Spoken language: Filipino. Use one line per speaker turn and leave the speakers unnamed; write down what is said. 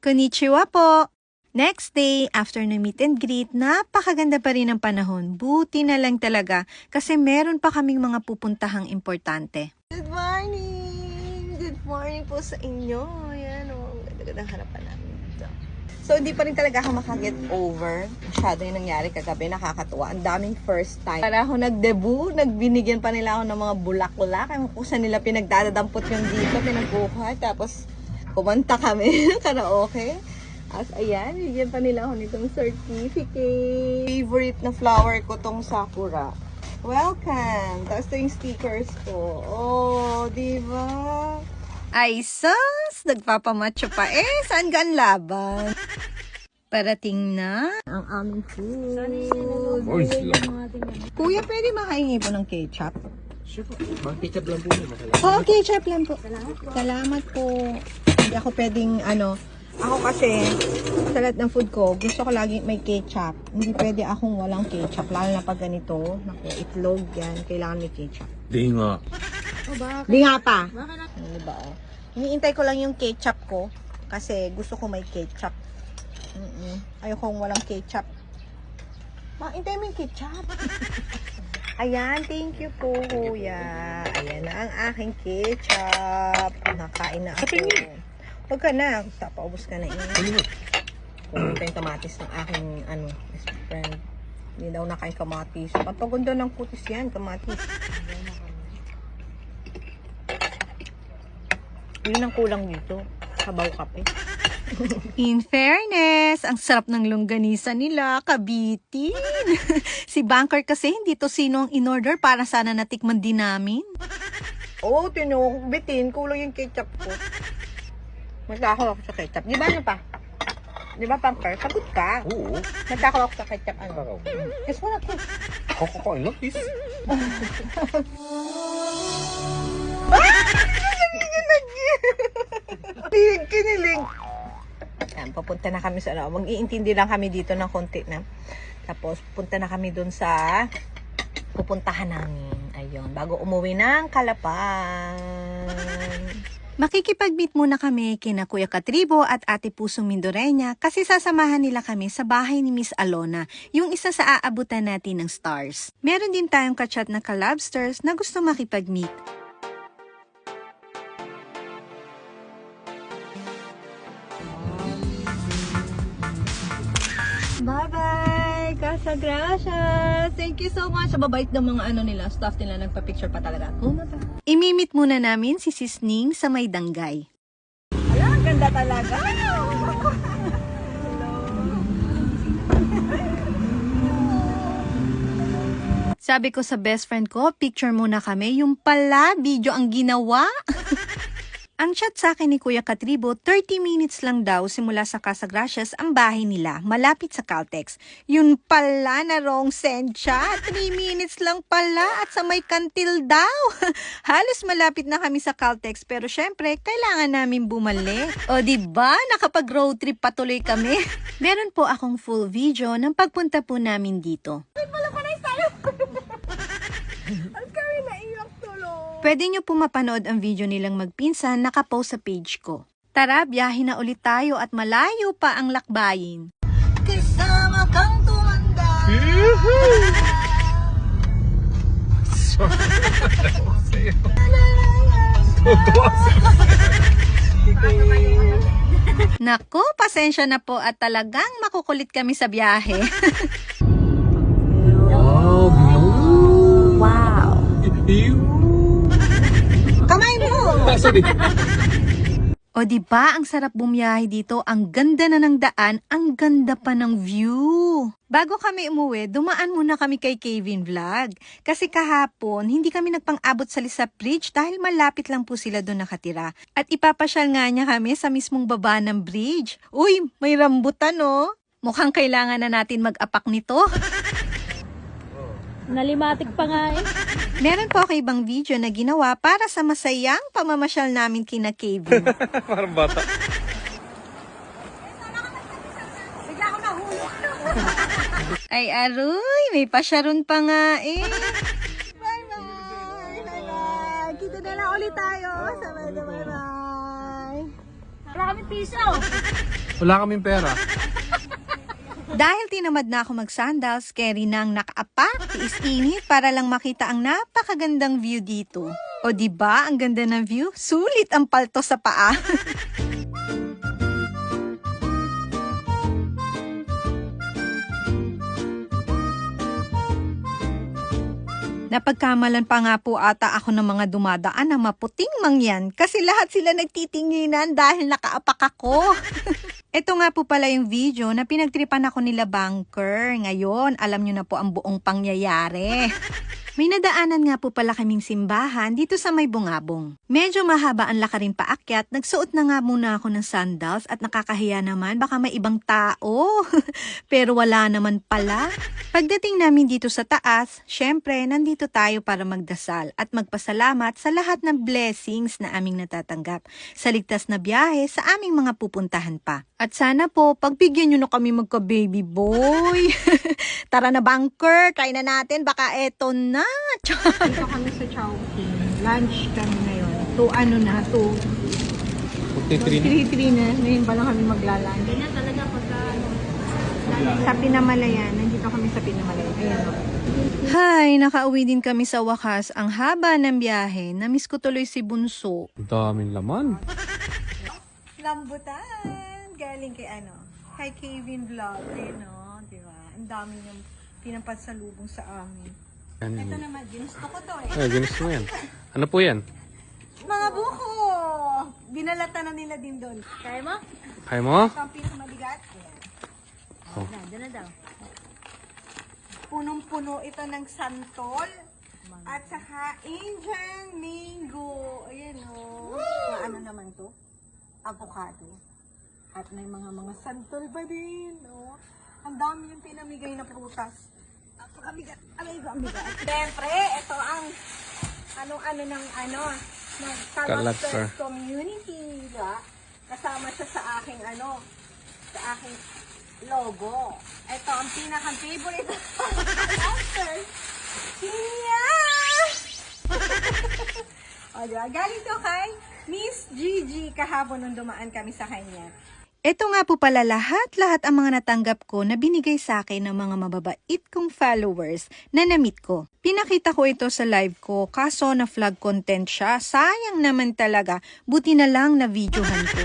Konnichiwa po! Next day, after na meet and greet, napakaganda pa rin ang panahon. Buti na lang talaga kasi meron pa kaming mga pupuntahang importante. Good morning! Good morning po sa inyo. Ayan oh, ganda-ganda harapan namin dito. So, hindi pa rin talaga ako makaget over. Masyado yung nangyari kagabi, nakakatuwa. Ang daming first time. Para ako nag-debut, nagbinigyan pa nila ako ng mga bulaklak. Kaya kung saan nila pinagdadampot yung dito, pinagkuha. Tapos, kumanta kami ng karaoke. As ayan, bigyan pa nila ako nitong certificate. Favorite na flower ko tong sakura. Welcome! Tapos ito yung stickers ko. Oh, di ba? Ay, sus! Nagpapamacho pa eh. Saan ka ang laban? Parating na ang aming food. Kuya, pwede makahingi po ng ketchup?
Sure po. Mga ketchup lang po.
Oo, ketchup lang po. Salamat po. Hindi ako pwedeng, ano, ako kasi, sa lahat ng food ko, gusto ko lagi may ketchup. Hindi pwede akong walang ketchup. Lalo na pag ganito, naku, itlog yan, kailangan may ketchup.
Di nga.
Di nga pa. Ano ba, oh. Iniintay ko lang yung ketchup ko, kasi gusto ko may ketchup. Mm-mm. Ayokong walang ketchup. Maintay mo yung ketchup. Ayan, thank you po, kuya. Ayan na ang aking ketchup. Nakain na ako. Huwag ka na. Tapaubos ka na eh. Pumunta yung kamatis ng aking ano, best friend. Hindi daw nakain kamatis. Pampaganda ng kutis yan, kamatis. Yun ang kulang dito. Sabaw kape. In fairness, ang sarap ng longganisa nila, kabitin. si Banker kasi hindi to sino ang in-order para sana natikman din namin. Oo, oh, tinok, bitin, kulang yung ketchup ko. Magkakaw ako sa ketchup. Di ba ano pa? Di ba, Banker? Sagot ka.
Oo.
Nagkakaw ako sa ketchup. Ano?
Kakaw.
Yes, wala ko.
Kakakain lang, please.
Kinilig, kinilig. Yan, papunta na kami sa ano. Mag-iintindi lang kami dito ng konti na. Tapos, punta na kami dun sa pupuntahan namin. Ayun, bago umuwi ng Kalapan. Makikipag-meet muna kami kina Kuya Katribo at Ate Pusong Mindorenya kasi sasamahan nila kami sa bahay ni Miss Alona, yung isa sa aabutan natin ng stars. Meron din tayong kachat na kalabsters na gusto makipag-meet. Casa Gracias! Thank you so much! Babait ng mga ano nila, staff nila, nagpa-picture pa talaga. Muna pa. Imimit muna namin si Sisning sa may danggay. Ala, ang ganda talaga! Sabi ko sa best friend ko, picture muna kami. Yung pala, video ang ginawa. Ang chat sa akin ni Kuya Katribo, 30 minutes lang daw simula sa Casa Gracias ang bahay nila, malapit sa Caltex. Yun pala na wrong send siya. 3 minutes lang pala at sa may kantil daw. Halos malapit na kami sa Caltex pero syempre kailangan namin bumalik. O ba nakapag road trip patuloy kami. Meron po akong full video ng pagpunta po namin dito. Pwede nyo po mapanood ang video nilang magpinsan nakapost sa page ko. Tara, biyahe na ulit tayo at malayo pa ang lakbayin. Kasama kang tumanda. Nako, pasensya na po at talagang makukulit kami sa biyahe. mo!
Sorry.
O di ba ang sarap bumiyahe dito, ang ganda na ng daan, ang ganda pa ng view. Bago kami umuwi, dumaan muna kami kay Kevin Vlog. Kasi kahapon, hindi kami nagpang-abot sa Lisap Bridge dahil malapit lang po sila doon nakatira. At ipapasyal nga niya kami sa mismong baba ng bridge. Uy, may rambutan no? Mukhang kailangan na natin mag-apak nito.
Nalimatik pa nga eh.
Meron po ako ibang video na ginawa para sa masayang pamamasyal namin kina Kevin.
Parang bata.
Ay, aroy, may pasyaron pa nga eh. Bye-bye! Bye-bye! Kita na lang ulit tayo. Sabay na bye-bye!
Wala kami piso.
Wala kaming pera.
Dahil tinamad na ako mag-sandals, carry nang nakaapak, tiis init para lang makita ang napakagandang view dito. O di ba ang ganda ng view? Sulit ang palto sa paa. Napagkamalan pa nga po ata ako ng mga dumadaan na maputing mangyan kasi lahat sila nagtitinginan dahil nakaapak ako. Ito nga po pala yung video na pinagtripan ako nila banker. Ngayon, alam nyo na po ang buong pangyayari. May nadaanan nga po pala kaming simbahan dito sa may bungabong. Medyo mahaba ang lakarin paakyat, nagsuot na nga muna ako ng sandals at nakakahiya naman baka may ibang tao. Pero wala naman pala. Pagdating namin dito sa taas, syempre nandito tayo para magdasal at magpasalamat sa lahat ng blessings na aming natatanggap sa ligtas na biyahe sa aming mga pupuntahan pa. At sana po, pagbigyan nyo na kami magka-baby boy. Tara na banker, try na natin, baka eto na. Dito kami sa Chowking. Lunch kami ngayon. To ano na, to
Magtitrin.
3-3 na. Ngayon pa lang kami maglalunch. Hindi na talaga pagka Sa Pinamalayan. Nandito kami sa Pinamalayan. Ayan o. Hi, nakauwi din kami sa wakas. Ang haba ng biyahe. Namiss ko tuloy si Bunso.
Ang daming laman.
Lambutan. Galing kay ano? Kay Kevin Vlog. Ayun o. Di ba? Ang dami niyang pinapasalubong sa amin.
Yan,
Ito
yan.
naman, ginusto ko to eh.
Ay, ginusto mo yan. Ano po yan?
Mga buko! Binalata na nila din doon. Kaya mo?
Kaya mo?
Ito ang pinakamabigat. Ayan.
Oh.
Na, dyan na daw. Punong-puno ito ng santol. At saka Indian mango. Ayan o. Oh. ano naman to? Avocado. At may mga mga santol pa din. Oh. Ang dami yung pinamigay na prutas. Napakabigat. Aray ko, ang bigat. Siyempre, ito ang anong-ano ng ano, ng. Kalabster community. Diba? Kasama siya sa aking ano, sa aking logo. Ito ang pinaka-favorite Kalabster. Siya! o, diba? Galing to kay Miss Gigi kahapon nung dumaan kami sa kanya. Ito nga po pala lahat-lahat ang mga natanggap ko na binigay sa akin ng mga mababait kong followers na na-meet ko. Pinakita ko ito sa live ko kaso na vlog content siya. Sayang naman talaga. Buti na lang na videohan ko.